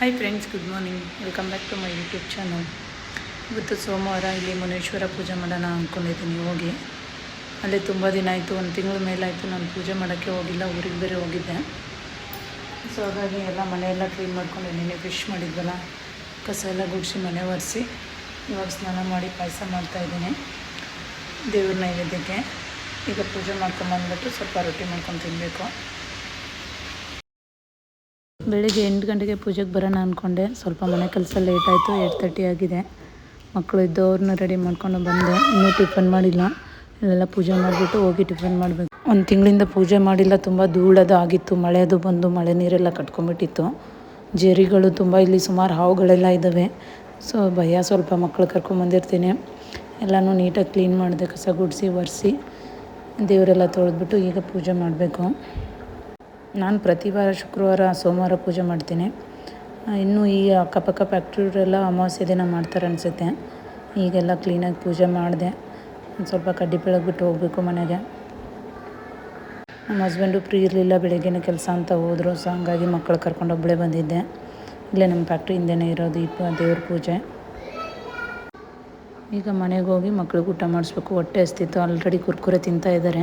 Hi friends good morning welcome back to my YouTube channel ಇವತ್ತು ಸೋಮವಾರ ಇಲ್ಲಿ ಮುನೇಶ್ವರ ಪೂಜೆ ಮಾಡೋಣ ಅಂದ್ಕೊಂಡಿದ್ದೀನಿ ಹೋಗಿ. ಅಲ್ಲೇ ತುಂಬ ದಿನ ಆಯಿತು, ಒಂದು ತಿಂಗಳ ಮೇಲಾಯಿತು ನಾನು ಪೂಜೆ ಮಾಡೋಕ್ಕೆ ಹೋಗಿಲ್ಲ, ಊರಿಗೆ ಬೇರೆ ಹೋಗಿದ್ದೆ. ಸೊ ಹಾಗಾಗಿ ಎಲ್ಲ ಮನೆಯೆಲ್ಲ ಕ್ಲೀನ್ ಮಾಡ್ಕೊಂಡು ನಿನ್ನೆ ಫಿಶ್ ಮಾಡಿದ್ವಲ್ಲ, ಕಸ ಎಲ್ಲ ಗುಡಿಸಿ ಮನೆ ಒರೆಸಿ, ಇವಾಗ ಸ್ನಾನ ಮಾಡಿ ಪಾಯಸ ಮಾಡ್ತಾಯಿದ್ದೀನಿ ದೇವ್ರ ನೈವೇದ್ಯಕ್ಕೆ. ಈಗ ಪೂಜೆ ಮಾಡ್ಕೊಂಬಂದ್ಬಿಟ್ಟು ಸ್ವಲ್ಪ ರೊಟ್ಟಿ ಮಾಡ್ಕೊಂಡು ತಿನ್ನಬೇಕು ಬೆಳಿಗ್ಗೆ ಎಂಟು ಗಂಟೆಗೆ ಪೂಜೆಗೆ ಬರೋಣ ಅಂದ್ಕೊಂಡೆ ಸ್ವಲ್ಪ ಮನೆ ಕೆಲಸ ಲೇಟ್ ಆಯಿತು ಏಟ್ ತರ್ಟಿ ಆಗಿದೆ. ಮಕ್ಕಳು ಇದ್ದು ಅವ್ರನ್ನ ರೆಡಿ ಮಾಡ್ಕೊಂಡು ಬಂದೆ. ಇನ್ನೂ ಟಿಫನ್ ಮಾಡಿಲ್ಲ. ಇಲ್ಲೆಲ್ಲ ಪೂಜೆ ಮಾಡಿಬಿಟ್ಟು ಹೋಗಿ ಟಿಫನ್ ಮಾಡಬೇಕು. ಒಂದು ತಿಂಗಳಿಂದ ಪೂಜೆ ಮಾಡಿಲ್ಲ. ತುಂಬ ಧೂಳದು ಆಗಿತ್ತು. ಮಳೆ ಅದು ಬಂದು ಮಳೆ ನೀರೆಲ್ಲ ಕಟ್ಕೊಂಡ್ಬಿಟ್ಟಿತ್ತು. ಜೇರಿಗಳು ತುಂಬ ಇಲ್ಲಿ ಸುಮಾರು ಹಾವುಗಳೆಲ್ಲ ಇದ್ದಾವೆ ಸೊ ಭಯ. ಸ್ವಲ್ಪ ಮಕ್ಕಳು ಕರ್ಕೊಂಬಂದಿರ್ತೀನಿ ಎಲ್ಲನೂ ನೀಟಾಗಿ ಕ್ಲೀನ್ ಮಾಡಿದೆ. ಕಸ ಗುಡಿಸಿ, ಒರೆಸಿ, ದೇವರೆಲ್ಲ ತೊಳೆದ್ಬಿಟ್ಟು ಈಗ ಪೂಜೆ ಮಾಡಬೇಕು. ನಾನು ಪ್ರತಿ ವಾರ ಶುಕ್ರವಾರ ಸೋಮವಾರ ಪೂಜೆ ಮಾಡ್ತೀನಿ. ಇನ್ನೂ ಈ ಅಕ್ಕಪಕ್ಕ ಫ್ಯಾಕ್ಟ್ರಿಯವರೆಲ್ಲ ಅಮಾವಾಸ್ಯೆ ದಿನ ಮಾಡ್ತಾರೆ ಅನಿಸುತ್ತೆ. ಈಗೆಲ್ಲ ಕ್ಲೀನಾಗಿ ಪೂಜೆ ಮಾಡಿದೆ. ಸ್ವಲ್ಪ ಕಡ್ಡಿ ಬೆಳಗ್ಬಿಟ್ಟು ಹೋಗಬೇಕು ಮನೆಗೆ. ನಮ್ಮ ಹಸ್ಬೆಂಡು ಫ್ರೀ ಇರಲಿಲ್ಲ, ಬೆಳಗ್ಗಿನ ಕೆಲಸ ಅಂತ ಹೋದರು. ಸೊ ಹಂಗಾಗಿ ಮಕ್ಕಳು ಕರ್ಕೊಂಡು ಒಬ್ಬಳೇ ಬಂದಿದ್ದೆ. ಇಲ್ಲೇ ನಮ್ಮ ಫ್ಯಾಕ್ಟ್ರಿ ಹಿಂದೆನೇ ಇರೋದು ದೀಪ ದೇವ್ರ ಪೂಜೆ. ಈಗ ಮನೆಗೆ ಹೋಗಿ ಮಕ್ಳಿಗೆ ಊಟ ಮಾಡಿಸ್ಬೇಕು. ಹೊಟ್ಟೆ ಹಸ್ತಿತ್ತು. ಆಲ್ರೆಡಿ ಕುರ್ಕುರೆ ತಿಂತಾ ಇದ್ದಾರೆ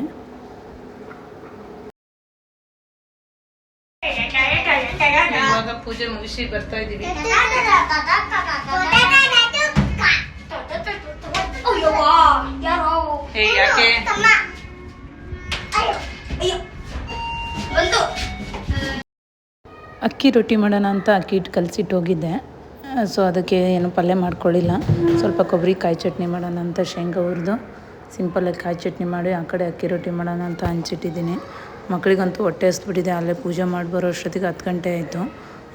ಇವಾಗ ಪೂಜೆ ಮುಗಿಸಿ ಬರ್ತಾ ಇದೀವಿ ಯಾಕೆ? ಅಕ್ಕಿ ರೊಟ್ಟಿ ಮಾಡೋಣ ಅಂತ ಅಕ್ಕಿ ಹಿಟ್ಟು ಕಲಸಿಟ್ಟು ಹೋಗಿದ್ದೆ. ಸೊ ಅದಕ್ಕೆ ಏನು ಪಲ್ಯ ಮಾಡ್ಕೊಳ್ಳಿಲ್ಲ. ಸ್ವಲ್ಪ ಕೊಬ್ಬರಿ ಕಾಯಿ ಚಟ್ನಿ ಮಾಡೋಣ ಅಂತ ಶೇಂಗಾ ಹುರಿದು ಸಿಂಪಲಾಗಿ ಕಾಯಿ ಚಟ್ನಿ ಮಾಡಿ ಆ ಕಡೆ ಅಕ್ಕಿ ರೊಟ್ಟಿ ಮಾಡೋಣ ಅಂತ ಹಂಚಿಟ್ಟಿದ್ದೀನಿ ಮಕ್ಕಳಿಗಂತೂ ಹೊಟ್ಟೆ ಹಸ್ಬಿಟ್ಟಿದೆ ಅಲ್ಲೇ ಪೂಜೆ ಮಾಡಿ ಬರೋ ಅಷ್ಟೊತ್ತಿಗೆ ಹತ್ತು ಗಂಟೆ ಆಯಿತು.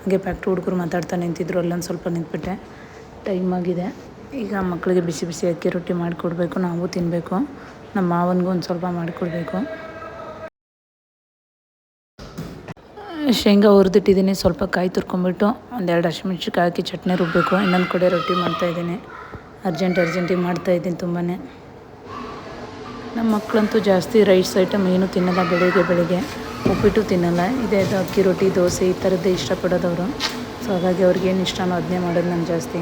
ಹಾಗೆ ಫ್ಯಾಕ್ಟ್ರಿ ಹುಡುಗರು ಮಾತಾಡ್ತಾ ನಿಂತಿದ್ರು, ಅಲ್ಲೊಂದು ಸ್ವಲ್ಪ ನಿಂತ್ಬಿಟ್ಟೆ. ಟೈಮ್ ಆಗಿದೆ. ಈಗ ಮಕ್ಕಳಿಗೆ ಬಿಸಿ ಬಿಸಿ ಅಕ್ಕಿ ರೊಟ್ಟಿ ಮಾಡಿಕೊಡ್ಬೇಕು, ನಾವು ತಿನ್ನಬೇಕು ನಮ್ಮ ಮಾವನಿಗೂ ಒಂದು ಸ್ವಲ್ಪ ಮಾಡಿಕೊಡ್ಬೇಕು. ಶೇಂಗಾ ಹುರಿದಿಟ್ಟಿದ್ದೀನಿ ಸ್ವಲ್ಪ ಕಾಯಿ ತುರ್ಕೊಂಬಿಟ್ಟು ಒಂದೆರಡು ಹಸಿಮೆಣ್ಸಿಕಾಯಿ ಹಾಕಿ ಚಟ್ನಿ ರುಬ್ಬಬೇಕು ಇನ್ನೊಂದು ಕಡೆ ರೊಟ್ಟಿ ಮಾಡ್ತಾಯಿದ್ದೀನಿ ಅರ್ಜೆಂಟ್ ಅರ್ಜೆಂಟಿಗೆ ಮಾಡ್ತಾಯಿದ್ದೀನಿ ತುಂಬಾ ನಮ್ಮ ಮಕ್ಕಳಂತೂ ಜಾಸ್ತಿ ರೈಸ್ ಐಟಮ್ ಏನೂ ತಿನ್ನಲ್ಲ ಬೆಳಿಗ್ಗೆ ಬೆಳಿಗ್ಗೆ. ಉಪ್ಪಿಟ್ಟು ತಿನ್ನಲ್ಲ. ಇದೇ ಅಕ್ಕಿ ರೊಟ್ಟಿ, ದೋಸೆ ಈ ಥರದ್ದೇ ಇಷ್ಟಪಡೋದವರು. ಸೊ ಹಾಗಾಗಿ ಅವ್ರಿಗೇನು ಇಷ್ಟನೋ ಅದನ್ನೇ ಮಾಡೋದು ನಾನು ಜಾಸ್ತಿ.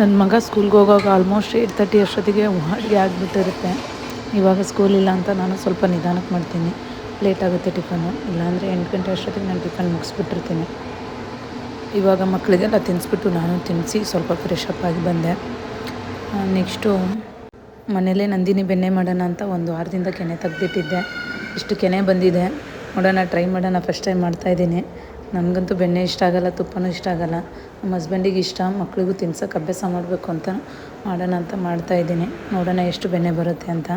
ನನ್ನ ಮಗ ಸ್ಕೂಲ್ಗೆ ಹೋಗೋವಾಗ ಆಲ್ಮೋಸ್ಟ್ ಏಟ್ ತರ್ಟಿ ಅಷ್ಟೊತ್ತಿಗೆ ಅಡುಗೆ ಆಗಿಬಿಟ್ಟಿರುತ್ತೆ. ಇವಾಗ ಸ್ಕೂಲ್ ಇಲ್ಲ ಅಂತ ನಾನು ಸ್ವಲ್ಪ ನಿಧಾನಕ್ಕೆ ಮಾಡ್ತೀನಿ. ಲೇಟ್ ಆಗುತ್ತೆ ಟಿಫನ್ನು ಇಲ್ಲಾಂದರೆ ಎಂಟು ಗಂಟೆ ಅಷ್ಟೊತ್ತಿಗೆ ನಾನು ಟಿಫನ್ ಮುಗಿಸ್ಬಿಟ್ಟಿರ್ತೀನಿ. ಇವಾಗ ಮಕ್ಕಳಿಗೆಲ್ಲ ತಿನ್ನಿಸ್ಬಿಟ್ಟು ನಾನು ತಿನ್ನಿಸಿ ಸ್ವಲ್ಪ ಫ್ರೆಶ್ ಅಪ್ ಆಗಿ ಬಂದೆ. ನೆಕ್ಸ್ಟು ಮನೇಲೇ ನಂದಿನಿ ಬೆಣ್ಣೆ ಮಾಡೋಣ ಅಂತ ಒಂದು ವಾರದಿಂದ ಕೆನೆ ತೆಗ್ದಿಟ್ಟಿದ್ದೆ. ಇಷ್ಟು ಕೆನೆ ಬಂದಿದೆ. ನೋಡೋಣ ಟ್ರೈ ಮಾಡೋಣ. ಫಸ್ಟ್ ಟೈಮ್ ಮಾಡ್ತಾಯಿದ್ದೀನಿ ನನಗಂತೂ ಬೆಣ್ಣೆ ಇಷ್ಟ ಆಗಲ್ಲ, ತುಪ್ಪನೂ ಇಷ್ಟ ಆಗಲ್ಲ. ನಮ್ಮ ಹಸ್ಬೆಂಡಿಗೆ ಇಷ್ಟ ಮಕ್ಕಳಿಗೂ ತಿನ್ಸೋಕೆ ಅಭ್ಯಾಸ ಮಾಡಬೇಕು ಅಂತ ಮಾಡೋಣ ಅಂತ ಮಾಡ್ತಾಯಿದ್ದೀನಿ ನೋಡೋಣ ಎಷ್ಟು ಬೆಣ್ಣೆ ಬರುತ್ತೆ ಅಂತ.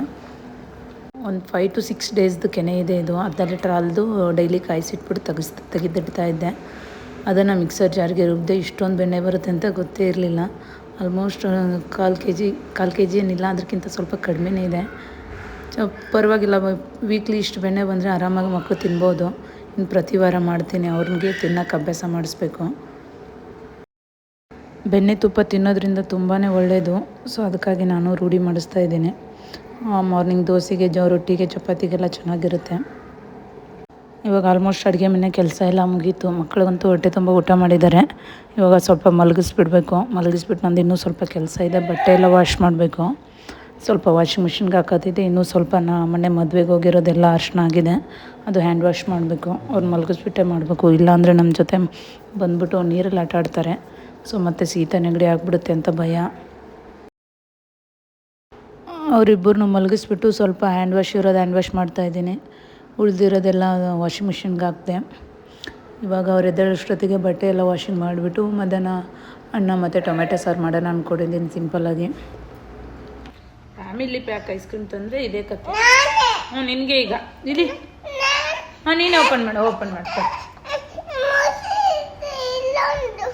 ಒಂದು ಫೈವ್ ಟು ಸಿಕ್ಸ್ ಡೇಸ್ದು ಕೆನೆ ಇದೆ ಇದು. ಅರ್ಧ ಲೀಟ್ರ್ ಹಾಲ್ದು ಡೈಲಿ ಕಾಯಿಸಿಟ್ಬಿಟ್ಟು ತೆಗಿಸ್, ತೆಗೆದಿಡ್ತಾ ಇದ್ದೆ. ಅದನ್ನು ಮಿಕ್ಸರ್ ಜಾರಿಗೆ ರುಬ್ಬಿದೆ ಇಷ್ಟೊಂದು ಬೆಣ್ಣೆ ಬರುತ್ತೆ ಅಂತ ಗೊತ್ತೇ ಇರಲಿಲ್ಲ. ಆಲ್ಮೋಸ್ಟ್ ಕಾಲು ಕೆ ಜಿ ಕಾಲು ಕೆ ಜಿ ಏನಿಲ್ಲ ಅದಕ್ಕಿಂತ ಸ್ವಲ್ಪ ಕಡಿಮೆನೇ ಇದೆ. ಪರವಾಗಿಲ್ಲ ವೀಕ್ಲಿ ಇಷ್ಟು ಬೆಣ್ಣೆ ಬಂದರೆ ಆರಾಮಾಗಿ ಮಕ್ಕಳು ತಿನ್ಬೋದು. ಇನ್ನು ಪ್ರತಿ ವಾರ ಮಾಡ್ತೀನಿ, ಅವ್ರಿಗೆ ತಿನ್ನೋಕೆ ಅಭ್ಯಾಸ ಮಾಡಿಸ್ಬೇಕು. ಬೆಣ್ಣೆ ತುಪ್ಪ ತಿನ್ನೋದ್ರಿಂದ ತುಂಬಾ ಒಳ್ಳೆಯದು ಸೊ ಅದಕ್ಕಾಗಿ ನಾನು ರೂಢಿ ಮಾಡಿಸ್ತಾ ಇದ್ದೀನಿ. ಮಾರ್ನಿಂಗ್ ದೋಸೆಗೆ ಜೋ, ರೊಟ್ಟಿಗೆ, ಚಪಾತಿಗೆಲ್ಲ ಚೆನ್ನಾಗಿರುತ್ತೆ. ಇವಾಗ ಆಲ್ಮೋಸ್ಟ್ ಅಡುಗೆ ಮನೆ ಕೆಲಸ ಎಲ್ಲ ಮುಗೀತು. ಮಕ್ಕಳಿಗಂತೂ ಹೊಟ್ಟೆ ತುಂಬ ಊಟ ಮಾಡಿದ್ದಾರೆ. ಇವಾಗ ಸ್ವಲ್ಪ ಮಲಗಿಸ್ಬಿಡ್ಬೇಕು. ಮಲಗಿಸ್ಬಿಟ್ಟು ನಂದು ಇನ್ನೂ ಸ್ವಲ್ಪ ಕೆಲಸ ಇದೆ. ಬಟ್ಟೆ ಎಲ್ಲ ವಾಶ್ ಮಾಡಬೇಕು. ಸ್ವಲ್ಪ ವಾಷಿಂಗ್ ಮಿಷಿನ್ಗೆ ಹಾಕೋತಿದ್ದೆ ಇನ್ನೂ ಸ್ವಲ್ಪ ನಾ ಮೊನ್ನೆ ಮದುವೆಗೆ ಹೋಗಿರೋದೆಲ್ಲ ಅರ್ಶನ ಆಗಿದೆ. ಅದು ಹ್ಯಾಂಡ್ ವಾಶ್ ಮಾಡಬೇಕು. ಅವ್ರು ಮಲಗಿಸ್ಬಿಟ್ಟೆ ಮಾಡಬೇಕು. ಇಲ್ಲಾಂದರೆ ನಮ್ಮ ಜೊತೆ ಬಂದುಬಿಟ್ಟು ನೀರಲ್ಲಿ ಆಟ ಆಡ್ತಾರೆ. ಸೊ ಮತ್ತೆ ಶೀತ ನೆಗಡಿ ಆಗಿಬಿಡುತ್ತೆ ಅಂತ ಭಯ. ಅವರಿಬ್ಬರನ್ನು ಮಲಗಿಸ್ಬಿಟ್ಟು ಸ್ವಲ್ಪ ಹ್ಯಾಂಡ್ ವಾಶ್ ಇರೋದು ಹ್ಯಾಂಡ್ ವಾಶ್ ಮಾಡ್ತಾಯಿದ್ದೀನಿ ಉಳಿದಿರೋದೆಲ್ಲ ವಾಷಿಂಗ್ ಮಿಷಿನ್ಗೆ ಹಾಕಿದೆ. ಇವಾಗ ಅವ್ರು ಎದ್ದೇಳಷ್ಟೊತ್ತಿಗೆ ಬಟ್ಟೆ ಎಲ್ಲ ವಾಷಿಂಗ್ ಮಾಡಿಬಿಟ್ಟು ಮಧ್ಯಾಹ್ನ ಅನ್ನ ಮತ್ತು ಟೊಮೆಟೊ ಸಾರು ಮಾಡೋಣ ಅಂದ್ಕೊಂಡಿದ್ದೀನಿ ಸಿಂಪಲ್ಲಾಗಿ. ಫ್ಯಾಮಿಲಿ ಪ್ಯಾಕ್ ಐಸ್ ಕ್ರೀಮ್ ತಂದ್ರೆ ಇದೇ ಕತೆ. ಹ್ಞೂ ನಿನಗೆ ಈಗ. ಇಲ್ಲಿ. ಹಾಂ ನೀನೆ. ಓಪನ್ ಮಾಡು ಓಪನ್ ಮಾಡ್ಕೊ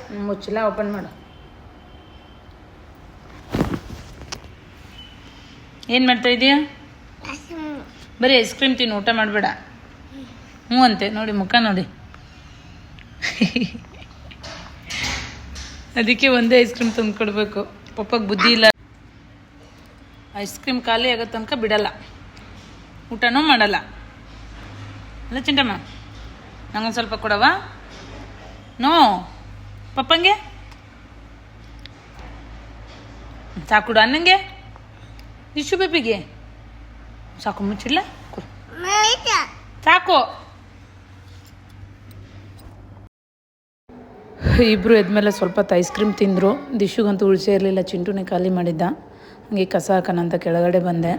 ಮುಚ್ಚಲ ಮುಚ್ಚಿಲ್ಲ ಓಪನ್ ಮಾಡು. ಏನು ಮಾಡ್ತಾ ಇದೀಯಾ? ಬರೀ ಐಸ್ ಕ್ರೀಮ್ ತಿನ್ನು ಊಟ ಮಾಡಬೇಡ. ಹ್ಞೂ ಅಂತೆ ನೋಡಿ ಮುಖ ನೋಡಿ. ಅದಕ್ಕೆ ಒಂದೇ ಐಸ್ ಕ್ರೀಮ್ ತಂದು ಕೊಡಬೇಕು ಪಪ್ಪಗೆ ಬುದ್ಧಿ ಇಲ್ಲ. ಐಸ್ ಕ್ರೀಮ್ ಖಾಲಿ ಆಗೋ ತನಕ ಬಿಡಲ್ಲ. ಊಟನೂ ಮಾಡಲ್ಲ. ಅಲ್ಲ ಚಿಂಟಮ್ಮ ನಂಗೊಂದು ಸ್ವಲ್ಪ ಕೊಡವ ನೋ ಪಪ್ಪಂಗೆ? ಸಾಕುಡು ಅನ್ನಂಗೆ ಇಶು ಬೇಬಿಗೆ ಸಾಕು ಮುಚ್ಚಿಡ್ಲ. ಸಾಕು. ಇಬ್ಬರು ಎದ್ಮೇಲೆ ಸ್ವಲ್ಪ ಹೊತ್ತು ಐಸ್ ಕ್ರೀಮ್ ತಿಂದರು. ದಿಶುಗಂತೂ ಉಳಿಸೇ ಇರಲಿಲ್ಲ, ಚಿಂಟುನೇ ಖಾಲಿ ಮಾಡಿದ್ದ. ಹಂಗೆ ಕಸ ಹಾಕೋಣ ಅಂತ ಕೆಳಗಡೆ ಬಂದೆ.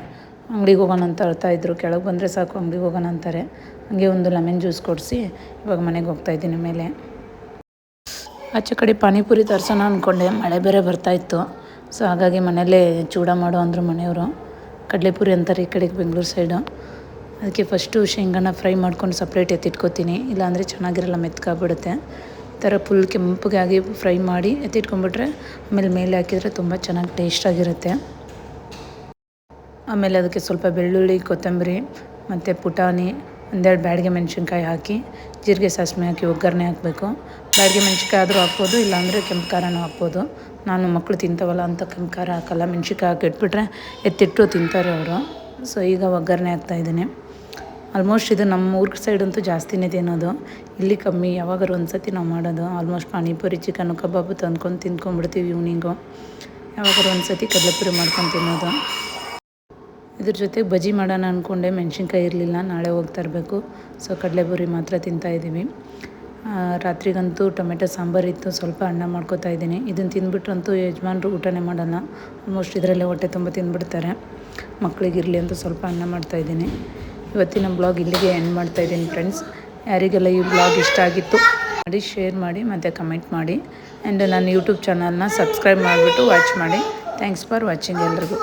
ಅಂಗಡಿಗೆ ಹೋಗೋಣ ಅಂತ ಹೇಳ್ತಾ ಇದ್ರು. ಕೆಳಗೆ ಬಂದರೆ ಸಾಕು, ಅಂಗಡಿಗೆ ಹೋಗೋಣ ಅಂತಾರೆ. ಹಂಗೆ ಒಂದು ಲೆಮನ್ ಜ್ಯೂಸ್ ಕೊಡಿಸಿ ಇವಾಗ ಮನೆಗೆ ಹೋಗ್ತಾ ಇದ್ದೀನಿ ಮೇಲೆ. ಆಚೆ ಕಡೆ ಪಾನಿಪುರಿ ತರ್ಸೋಣ ಅಂದ್ಕೊಂಡೆ ಮಳೆ ಬೇರೆ ಬರ್ತಾಯಿತ್ತು ಸೊ ಹಾಗಾಗಿ ಮನೇಲೇ ಚೂಡ ಮಾಡೋ ಅಂದರು ಮನೆಯವರು. ಕಡಲೆಪುರಿ ಅಂತಾರೆ ಈ ಕಡೆಗೆ ಬೆಂಗಳೂರು ಸೈಡು ಅದಕ್ಕೆ ಫಸ್ಟು ಶೇಂಗಾನ ಫ್ರೈ ಮಾಡ್ಕೊಂಡು ಸಪ್ರೇಟ್ ಎತ್ತಿಟ್ಕೋತೀನಿ. ಇಲ್ಲಾಂದರೆ ಚೆನ್ನಾಗಿರಲ್ಲ, ಮೆತ್ಕಾಗ್ಬಿಡುತ್ತೆ. ಥರ ಫುಲ್ ಕೆಂಪಗಾಗಿ ಫ್ರೈ ಮಾಡಿ ಎತ್ತಿಟ್ಕೊಂಡ್ಬಿಟ್ರೆ ಆಮೇಲೆ ಮೇಲೆ ಹಾಕಿದರೆ ತುಂಬ ಚೆನ್ನಾಗಿ ಟೇಸ್ಟಾಗಿರುತ್ತೆ. ಆಮೇಲೆ ಅದಕ್ಕೆ ಸ್ವಲ್ಪ ಬೆಳ್ಳುಳ್ಳಿ, ಕೊತ್ತಂಬರಿ ಮತ್ತು ಪುಟಾಣಿ, ಒಂದೆರಡು ಬ್ಯಾಡಿಗೆ ಮೆಣಸಿನ್ಕಾಯಿ ಹಾಕಿ ಜೀರಿಗೆ ಸಾಸಿವೆ ಹಾಕಿ ಒಗ್ಗರಣೆ ಹಾಕಬೇಕು. ಬ್ಯಾಡಿಗೆ ಮೆಣಸಿನ್ಕಾಯಿ ಆದರೂ ಹಾಕ್ಬೋದು, ಇಲ್ಲಾಂದರೆ ಕೆಂಪು ಖಾರನೂ ಹಾಕ್ಬೋದು. ನಾನು ಮಕ್ಕಳು ತಿಂತಾವಲ್ಲ ಅಂತ ಕೆಂಪು ಖಾರ ಹಾಕಲ್ಲ, ಮೆಣಸಿನ್ಕಾಯಿ ಹಾಕಿ ಇಟ್ಬಿಟ್ರೆ ಎತ್ತಿಟ್ಟು ತಿಂತಾರೆ ಅವರು. ಸೊ ಈಗ ಒಗ್ಗರಣೆ ಹಾಕ್ತಾಯಿದ್ದೀನಿ ಆಲ್ಮೋಸ್ಟ್ ಇದು ನಮ್ಮ ಊರ ಸೈಡ್ ಅಂತೂ ಜಾಸ್ತಿನೇ ತಿನ್ನೋದು ಇಲ್ಲಿ ಕಮ್ಮಿ, ಯಾವಾಗಾರು ಒಂದು ಸತಿ ನಾವು ಮಾಡೋದು. ಆಲ್ಮೋಸ್ಟ್ ಪಾನಿಪುರಿ ಚಿಕನ್ ಕಬಾಬು ತಂದ್ಕೊಂಡು ತಿಂದ್ಕೊಂಡ್ಬಿಡ್ತೀವಿ ಈವ್ನಿಂಗು ಯಾವಾಗಾರು ಒಂದು ಸತಿ ಕಡಲೆಪುರಿ ಮಾಡ್ಕೊಂಡು ತಿನ್ನೋದು. ಇದ್ರ ಜೊತೆ ಬಜ್ಜಿ ಮಾಡೋಣ ಅಂದ್ಕೊಂಡೆ ಮೆಣಸಿನ್ಕಾಯಿ ಇರಲಿಲ್ಲ, ನಾಳೆ ಹೋಗಿ ತರಬೇಕು ಸೊ ಕಡಲೆಪುರಿ ಮಾತ್ರ ತಿಂತಾಯಿದ್ದೀವಿ ರಾತ್ರಿಗಂತೂ ಟೊಮೆಟೊ ಸಾಂಬಾರು ಇತ್ತು, ಸ್ವಲ್ಪ ಅನ್ನ ಮಾಡ್ಕೋತಾ ಇದ್ದೀನಿ. ಇದನ್ನು ತಿಂದ್ಬಿಟ್ರಂತೂ ಯಜಮಾನ್ರು ಊಟನೇ ಮಾಡಲ್ಲ. ಆಲ್ಮೋಸ್ಟ್ ಇದರಲ್ಲೇ ಹೊಟ್ಟೆ ತುಂಬ ತಿಂದ್ಬಿಡ್ತಾರೆ. ಮಕ್ಕಳಿಗಿರಲಿ ಅಂತ ಸ್ವಲ್ಪ ಅನ್ನ ಮಾಡ್ತಾಯಿದ್ದೀನಿ ಇವತ್ತಿನ ಬ್ಲಾಗ್ ಇಲ್ಲಿಗೆ ಎಂಡ್ ಮಾಡ್ತಾ ಇದ್ದೀನಿ ಫ್ರೆಂಡ್ಸ್ ಯಾರಿಗೆಲ್ಲ ಈ ಬ್ಲಾಗ್ ಇಷ್ಟ ಆಗಿತ್ತು ಮಾಡಿ ಶೇರ್ ಮಾಡಿ, ಮತ್ತು ಕಮೆಂಟ್ ಮಾಡಿ. ಆ್ಯಂಡ್ ನನ್ನ ಯೂಟ್ಯೂಬ್ ಚಾನಲ್ನ ಸಬ್ಸ್ಕ್ರೈಬ್ ಮಾಡಿಬಿಟ್ಟು ವಾಚ್ ಮಾಡಿ. ಥ್ಯಾಂಕ್ಸ್ ಫಾರ್ ವಾಚಿಂಗ್ ಎಲ್ರಿಗೂ.